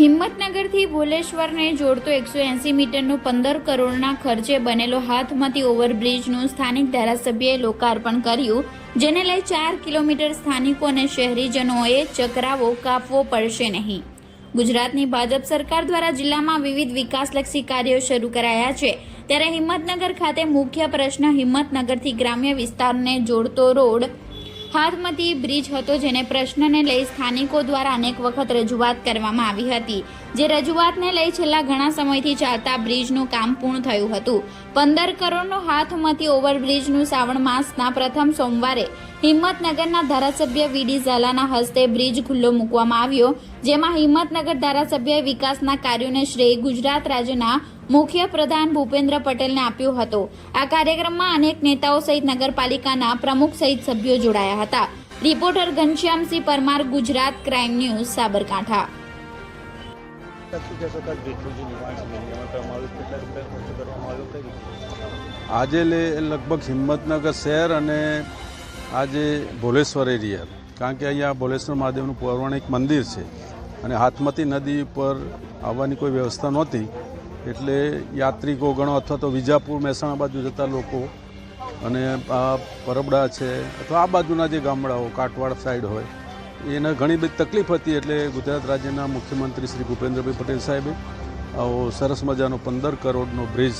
હિંમતનગરથી ભોલેશ્વરને જોડતો એકસો એંસી મીટરનો પંદર કરોડના ખર્ચે બનેલો હાથમતી ઓવરબ્રિજનું સ્થાનિક ધારાસભ્યએ લોકાર્પણ કર્યું, જેને લઈ ચાર કિલોમીટર સ્થાનિકો અને શહેરીજનોએ ચકરાવો કાપવો પડશે નહીં. ગુજરાતની ભાજપ સરકાર દ્વારા જિલ્લામાં વિવિધ વિકાસલક્ષી કાર્યો શરૂ કરાયા છે. ત્યારે હિંમતનગર ખાતે મુખ્ય પ્રશ્ન હિંમતનગરથી ગ્રામ્ય વિસ્તારને જોડતો રોડ હાથમતી બ્રિજ હતો જેને પ્રશ્નને લઈ સ્થાનિકો દ્વારા અનેક વખત રજૂઆત કરવામાં આવી હતી. જે રજૂઆતને લઈ છેલ્લા ઘણા સમયથી ચાલતા બ્રિજનું કામ પૂર્ણ થયું હતું. પંદર કરોડનો હાથમાંથી ઓવરબ્રિજનું શ્રાવણ માસના પ્રથમ સોમવારે હિંમતનગરના ધારાસભ્ય વીડી ઝાલાના હસ્તે બ્રિજ ખુલ્લો મૂકવામાં આવ્યો, જેમાં હિંમતનગર ધારાસભ્ય વિકાસના કાર્યોને શ્રેય ગુજરાત રાજ્યના મુખ્ય પ્રધાન ભૂપેન્દ્ર પટેલને આપ્યો હતો. આ કાર્યક્રમમાં અનેક નેતાઓ સહિત નગરપાલિકાના પ્રમુખ સહિત સભ્યો જોડાયા હતા. Reporter Ghanshyamsinh Parmar, Gujarat crime news, Sabarkantha. આજે લગભગ હિંમતનગર શહેર અને આજે ભોલેશ્વર એરિયા. કારણ કે અહીંયા ભોલેશ્વર મહાદેવનું પૌરાણિક મંદિર છે. અને હાથમતી નદી ઉપર આવવાની કોઈ વ્યવસ્થા નહોતી. એટલે યાત્રિકો ગણો અથવા તો વિજાપુર, મહેસાણા બાજુ જતા લોકો અને આ પરબડા છે અથવા આ બાજુના જે ગામડાઓ કાટવાડ સાઈડ હોય, એને ઘણી બધી તકલીફ હતી એટલે ગુજરાત રાજ્યના મુખ્યમંત્રી શ્રી ભૂપેન્દ્રભાઈ પટેલ સાહેબે આવો સરસ મજાનો પંદર કરોડનો બ્રિજ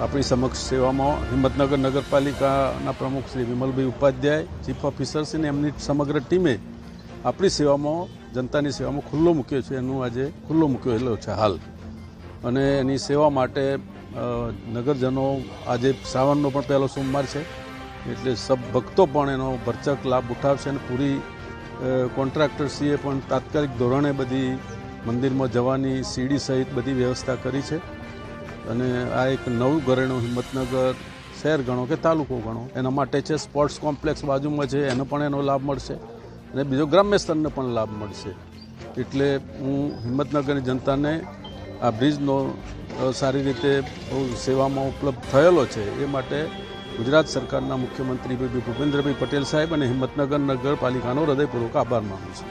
આપણી સમક્ષ સેવામાં હિંમતનગર નગરપાલિકાના પ્રમુખ શ્રી વિમલભાઈ ઉપાધ્યાય, ચીફ ઓફિસર્સ અને એમની સમગ્ર ટીમે આપણી સેવામાં, જનતાની સેવામાં ખુલ્લો મૂક્યો છે. એનું આજે ખુલ્લો મૂકેલો છે, હાલ. અને એની સેવા માટે નગરજનો આજે શ્રાવણનો પણ પહેલો સોમવાર છે. એટલે સબ ભક્તો પણ એનો ભરચક લાભ ઉઠાવશે અને પૂરી કોન્ટ્રાક્ટરસીએ પણ તાત્કાલિક ધોરણે બધી મંદિરમાં જવાની સીડી સહિત બધી વ્યવસ્થા કરી છે. અને આ એક નવું ઘરેણું હિંમતનગર શહેર ગણો કે તાલુકો ગણો, એના માટે છે સ્પોર્ટ્સ કોમ્પ્લેક્સ બાજુમાં છે, એનો પણ એનો લાભ મળશે. અને બીજો ગ્રામ્ય સ્તરને પણ લાભ મળશે. એટલે હું હિંમતનગરની જનતાને આ બ્રિજનો સારી રીતે સેવામાં ઉપલબ્ધ થયેલો છે. એ માટે ગુજરાત સરકારના મુખ્યમંત્રી ભૂપેન્દ્રભાઈ પટેલ સાહેબ અને હિંમતનગર નગરપાલિકાનો હૃદયપૂર્વક આભાર માનું છું.